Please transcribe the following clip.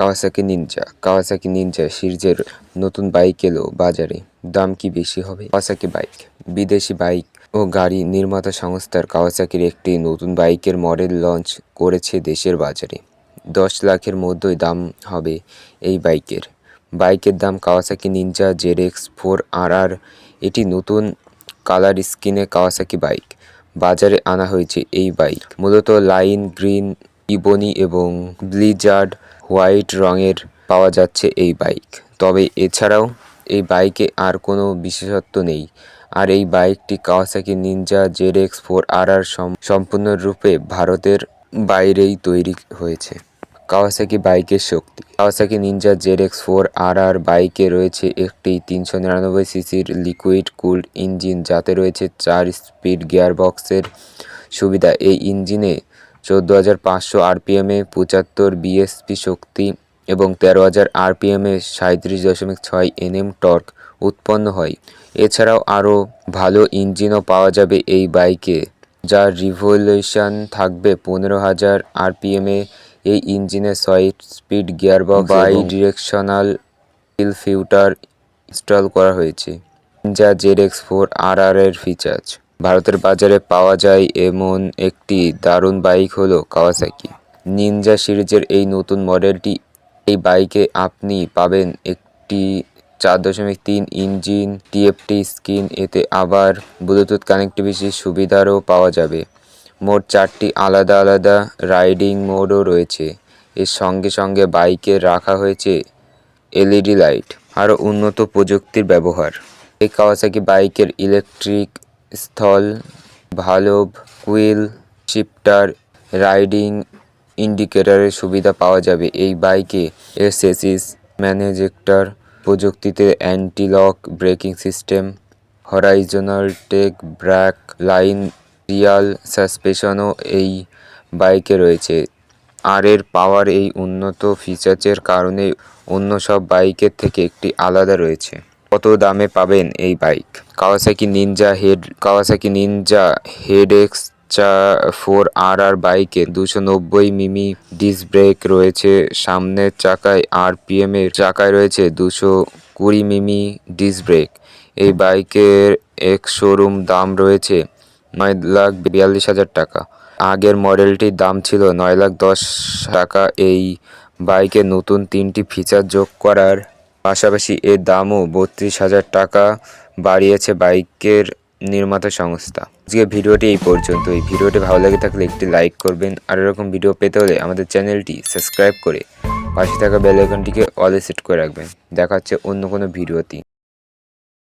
Kawasaki Ninja Kawasaki Ninja সিরিজের নতুন bike এলো বাজারে। দাম কি বেশি হবে? কাওয়াসাকি বাইক, বিদেশি বাইক ও গাড়ি নির্মাতা সংস্থার কাওয়াসাকির একটি নতুন বাইকের মডেল লঞ্চ করেছে দেশের বাজারে। দশ লাখের মধ্যেই দাম হবে এই বাইকের। বাইকের দাম Kawasaki Ninja ZX four R R, এটি নতুন কালার স্কিনে কাওয়াসাকি বাইক। বাজারে আনা হয়েছে এই বাইক। মূলত লাইন, গ্রিন, ইবনি এবং ব্লিজার্ড হোয়াইট রঙের পাওয়া যাচ্ছে এই বাইক। তবে এছাড়াও এই বাইকে আর কোনো বিশেষত্ব নেই। আর এই বাইকটি Kawasaki Ninja Z X four R R সম্পূর্ণরূপে ভারতের বাইরেই তৈরি হয়েছে। কাওয়াসাকি বাইকের শক্তি। Kawasaki Ninja ZX four R R বাইকে রয়েছে একটি তিনশো নিরানব্বই সিসির লিকুইড কুলড ইঞ্জিন। যাতে রয়েছে চার স্পিড গিয়ারবক্সের সুবিধা। এই ইঞ্জিনে চোদ্দ হাজার পাঁচশো আরপিএমে পঁচাত্তর বিএসপি শক্তি এবং তেরো হাজার আরপিএমে সাঁত্রিশ দশমিক ছয় এনএম টর্ক উৎপন্ন হয়। এছাড়াও আরও ভালো ইঞ্জিনও পাওয়া যাবে এই বাইকে যার রিভলিউশন থাকবে পনেরো হাজার আরপিএমে। এই ইঞ্জিনে ছয় স্পিড গিয়ারবক্স বাই ডিরেকশনাল হিল ফিল্টার ইনস্টল করা হয়েছে। যা জেডএক্স ফোর আর আর এর ফিচার্স। ভারতের বাজারে পাওয়া যায় এমন একটি দারুণ বাইক হলো কাওয়াসাকি নিনজা সিরিজের এই নতুন মডেলটি এই বাইকে আপনি পাবেন একটি চার দশমিক তিন ইঞ্জিন টিএফটি স্ক্রিন এতে আবার ব্লুটুথ কানেক্টিভিটির সুবিধারও পাওয়া যাবে। মোট চারটি আলাদা আলাদা রাইডিং মোডও রয়েছে। এর সঙ্গে সঙ্গে বাইকে রাখা হয়েছে এলইডি লাইট আরও উন্নত প্রযুক্তির ব্যবহার। এই কাওয়াসাকি বাইকের ইলেকট্রিক স্থল, ভালোভ, কুইল শিফটার রাইডিং ইন্ডিকেটরের সুবিধা পাওয়া যাবে। এই বাইকে এর ম্যানেজেক্টর প্রযুক্তিতে anti lock braking system, horizontal tech brake line, rear সাসপেশনও এই বাইকে রয়েছে। আর এর পাওয়ার এই উন্নত ফিচার্সের কারণে অন্য সব বাইকের থেকে একটি আলাদা রয়েছে। কত দামে পাবেন এই বাইক? কাওয়াসাকি নিনজা হেড কাওয়াসাকি নিনজা হেড এক্স চা ফোর আর আর বাইকে দুশো নব্বই মিমি ডিস্ক ব্রেক রয়েছে। সামনের চাকায় আর এর চাকায় রয়েছে দুশো কুড়ি মিমি ডিস্ক ব্রেক এই বাইকের এক শোরুম দাম রয়েছে নয় লাখ বিয়াল্লিশ হাজার টাকা। আগের মডেলটির দাম ছিল নয় লাখ দশ টাকা। এই বাইকে নতুন তিনটি ফিচার যোগ করার পাশাপাশি এর দামও বত্রিশ হাজার টাকা বাড়িয়েছে বাইকের নির্মাতা সংস্থা। আজকে ভিডিওটি এই পর্যন্ত এই ভিডিওটি ভালো লাগে থাকলে একটি লাইক করবেন। আর এরকম ভিডিও পেতে হলে আমাদের চ্যানেলটি সাবস্ক্রাইব করে পাশে থাকা বেল আইকনটিকে অলে সেট করে রাখবেন। দেখা হচ্ছে অন্য কোনো ভিডিওতে।